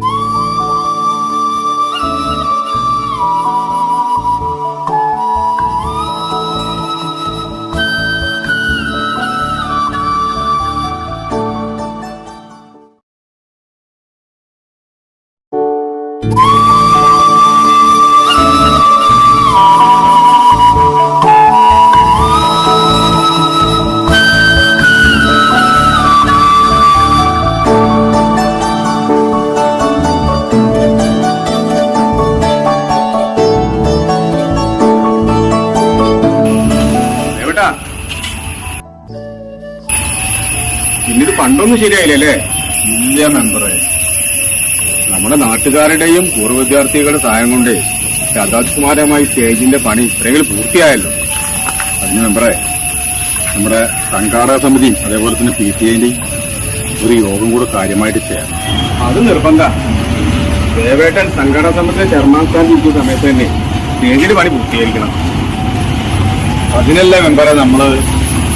you. പണ്ടൊന്നും ശരിയായില്ലല്ലേ ഇല്ല മെമ്പറെ നമ്മുടെ നാട്ടുകാരുടെയും പൂർവ വിദ്യാർത്ഥികളുടെ സഹായം കൊണ്ട് രാധാകുമാരമായി സ്റ്റേജിന്റെ പണി ഇത്രയെങ്കിലും പൂർത്തിയായല്ലോ. അതിന് മെമ്പറെ നമ്മുടെ സംഘാടക സമിതി അതേപോലെ തന്നെ പി ടി ഐന്റെയും ഒരു യോഗം കൂടെ കാര്യമായിട്ട് ചെയ്യാം അത് നിർബന്ധ. ദേവേട്ടൻ സംഘടന സമിതിയുടെ ചെയർമാൻ സ്ഥാനം ഇരിക്കുന്ന സമയത്ത് തന്നെ സ്റ്റേജിന്റെ പണി പൂർത്തീകരിക്കണം. അതിനല്ലേ മെമ്പറെ നമ്മൾ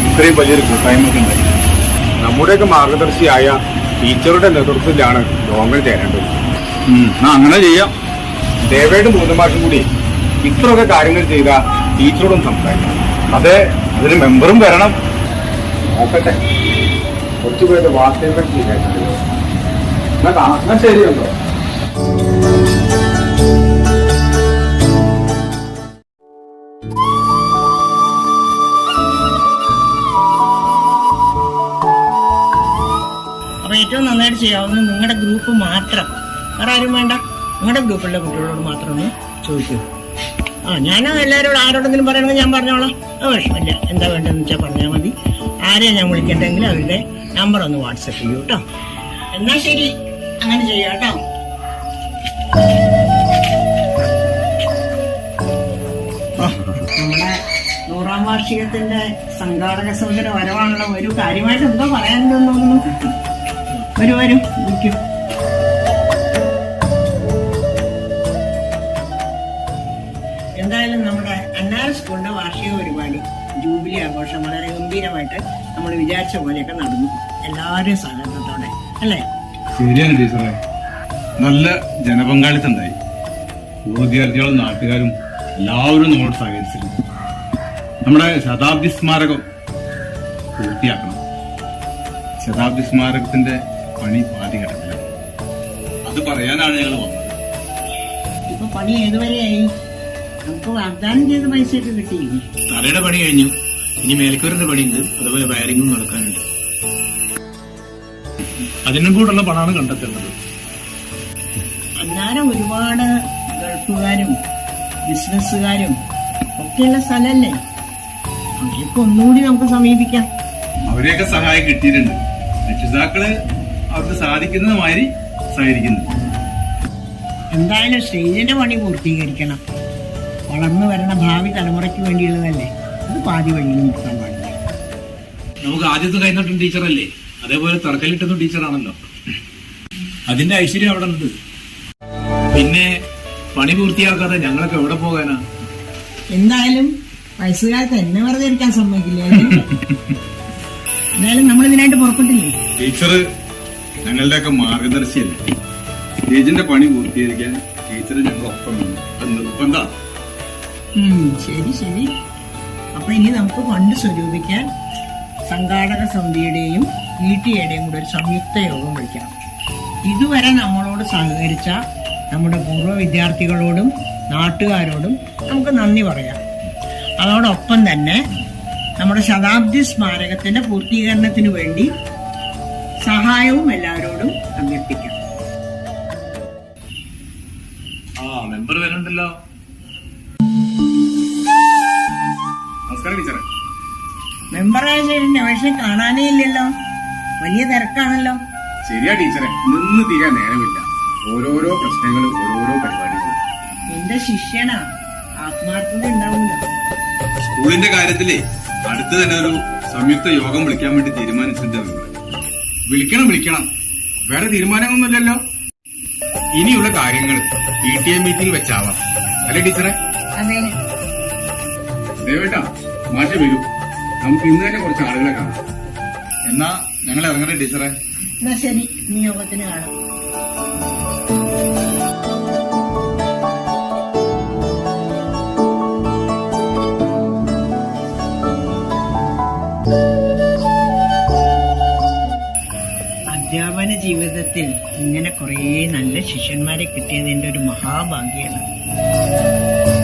ഇത്രയും വലിയൊരു കൂട്ടായ്മ ഉണ്ടായി നമ്മുടെയൊക്കെ മാർഗദർശിയായ ടീച്ചറുടെ നേതൃത്വത്തിലാണ് ലോങ്ങൾ ചേരേണ്ടത്. അങ്ങനെ ചെയ്യാം. ദേവയുടെ പൂന്തമാഷും കൂടി ഇത്രയൊക്കെ കാര്യങ്ങൾ ചെയ്ത ടീച്ചറോടും സംസാരിക്കണം അതെ അതിന് മെമ്പറും വരണം. നോക്കട്ടെ. കുറച്ചുപേരുടെ എന്നാ കാണാം. എന്നാ ശരിയുണ്ടോ? ഏറ്റവും നന്നായിട്ട് ചെയ്യാവുന്ന നിങ്ങളുടെ ഗ്രൂപ്പ് മാത്രം. വേറെ ആരും വേണ്ട. നിങ്ങളുടെ ഗ്രൂപ്പിലെ കുട്ടികളോട് മാത്രം ഒന്ന് ചോദിക്കൂ. ആ ഞാൻ എല്ലാവരോടും ആരോടെങ്കിലും പറയണമെങ്കിൽ ഞാൻ പറഞ്ഞോളാം. ആ വിഷമില്ല. എന്താ വേണ്ടതെന്ന് വെച്ചാൽ പറഞ്ഞാൽ മതി. ആരെയാണ് ഞാൻ വിളിക്കേണ്ടെങ്കിൽ അവരുടെ നമ്പർ ഒന്ന് വാട്സപ്പ് ചെയ്യൂ കേട്ടോ എന്നാൽ ശരി. അങ്ങനെ ചെയ്യാം കേട്ടോ നമ്മുടെ നൂറാം വാർഷികത്തിന്റെ സംഘാടക സമിതിയുടെ വരവാണല്ലോ. ഒരു കാര്യമായിട്ട് എന്തോ പറയാൻ തോന്നുന്നു. വരൂ വരൂ. ഇരിക്കൂ എന്തായാലും നമ്മുടെ അന്നാർ സ്കൂളിന്റെ വാർഷിക പരിപാടി ജൂബിലി ആഘോഷം വളരെ ഗംഭീരമായിട്ട് നമ്മൾ വിചാരിച്ച പോലെയൊക്കെ നടന്നു. എല്ലാവരുടെയും സഹകരണത്തോടെ അല്ലേ? ശരിയാണ് ടീച്ചറെ. നല്ല ജനപങ്കാളിത്തം ഉണ്ടായി വിദ്യാർത്ഥികളും നാട്ടുകാരും എല്ലാവരും നമ്മളോട് സഹകരിച്ചിരുന്നു. നമ്മുടെ ശതാബ്ദി സ്മാരകം പൂർത്തിയാക്കണം. ശതാബ്ദി സ്മാരകത്തിന്റെ പണി പാതി കിടക്കില്ല. അത് പറയാനാണ് ഞങ്ങൾ വന്നത്. ഇപ്പൊ പണി ഏതുവരെയായി നമുക്ക് വാഗ്ദാനം ചെയ്ത പൈസയൊക്കെ കിട്ടിയില്ലേ തറയുടെ പണി കഴിഞ്ഞു. ഇനി മേൽക്കൂരിന്റെ പണിയുണ്ട്. അതുപോലെ വയറിങ്ങും നടക്കാനുണ്ട്. അതിനും കൂടുള്ള പണമാണ് കണ്ടെത്തേണ്ടത്. അന്നേരം ഒരുപാട് ഗൾഫുകാരും ബിസിനസ്സുകാരും ഒക്കെയുള്ള സ്ഥലല്ലേ? അവരെയൊക്കെ ഒന്നുകൂടി നമുക്ക് സമീപിക്കാം. അവരെയൊക്കെ സഹായം കിട്ടിയിട്ടുണ്ട്. രക്ഷിതാക്കൾ അവർക്ക് സാധിക്കുന്ന മാതിരി സഹകരിക്കുന്നു എന്തായാലും സ്റ്റേജിന്റെ പണി പൂർത്തീകരിക്കണം. വളർന്നു വരുന്ന ഭാവി തലമുറയ്ക്ക് വേണ്ടിയുള്ളതല്ലേ? അത് പാതി വഴിയിൽ നിൽക്കാൻ പാടില്ല. നമുക്ക് ആദ്യത്തെ കൈനട്ടും ടീച്ചറല്ലേ? അതേപോലെ തറക്കല്ലിട്ടതും ടീച്ചറാണല്ലോ. അതിന്റെ ഐശ്വര്യം അവിടെ ഉണ്ട് പിന്നെ പണി പൂർത്തിയാക്കാതെ ഞങ്ങളൊക്കെ എവിടെ പോകാനാ? എന്തായാലും വയസ്സുകാലത്ത് എന്നെ വെറുതെ ഇരിക്കാൻ സമ്മതിക്കില്ല? എന്തായാലും നമ്മൾ ഇതിനായിട്ട് പുറപ്പെട്ടില്ലേ? ടീച്ചർ ഞങ്ങളുടെയൊക്കെ മാർഗദർശിയല്ലേ? സ്റ്റേജിന്റെ പണി പൂർത്തീകരിക്കാൻ ടീച്ചർ ഞങ്ങൾ ഒപ്പം നിന്നു. അത് നിർബന്ധമാണ് ശരി ശരി. അപ്പൊ ഇനി നമുക്ക് ഫണ്ട് സ്വരൂപിക്കാൻ സംഘാടക സമിതിയുടെയും ഇ ടി എയുടെയും കൂടെ ഒരു സംയുക്ത യോഗം വിളിക്കണം. ഇതുവരെ നമ്മളോട് സഹകരിച്ച നമ്മുടെ പൂർവ വിദ്യാർത്ഥികളോടും നാട്ടുകാരോടും നമുക്ക് നന്ദി പറയാം. അതോടൊപ്പം തന്നെ നമ്മുടെ ശതാബ്ദി സ്മാരകത്തിന്റെ പൂർത്തീകരണത്തിന് വേണ്ടി സഹായവും എല്ലാവരോടും അഭ്യർത്ഥിക്കാം. ആ മെമ്പർ വരുന്നുണ്ടല്ലോ. നമസ്കാരം ടീച്ചറെ. മെമ്പറായ ശേഷം പക്ഷെ കാണാനേ ഇല്ലല്ലോ. വലിയ തിരക്കാണല്ലോ. ശരിയാ ടീച്ചറെ. നിന്ന് തീരാൻ നേരമില്ല. ഓരോരോ പ്രശ്നങ്ങളും ഓരോരോ പരിപാടികളും. എന്റെ ശിഷ്യനാ. ആത്മാർത്ഥത ഉണ്ടാവില്ല. സ്കൂളിന്റെ കാര്യത്തിലേ അടുത്ത് തന്നെ ഒരു സംയുക്ത യോഗം വിളിക്കാൻ വേണ്ടി തീരുമാനിച്ചിട്ടുണ്ട് വിളിക്കണം വിളിക്കണം. വേറെ തീരുമാനങ്ങളൊന്നുമില്ലല്ലോ. ഇനിയുള്ള കാര്യങ്ങൾ പി ടി എ മീറ്റിംഗ് വെച്ചാവാം. അല്ലേ ടീച്ചറെ? ദേവേട്ടാ മാറ്റി വരൂ. നമുക്ക് ഇന്ന് തന്നെ കുറച്ച് ആളുകളെ കാണാം. എന്നാ ഞങ്ങൾ ഇറങ്ങട്ടെ ടീച്ചറെ? എന്നാ ശരി നിയോഗത്തിന് കാണാം. ജീവിതത്തിൽ ഇങ്ങനെ കുറേ നല്ല ശിഷ്യന്മാരെ കിട്ടിയതിന്റെ ഒരു മഹാഭാഗ്യമാണ്.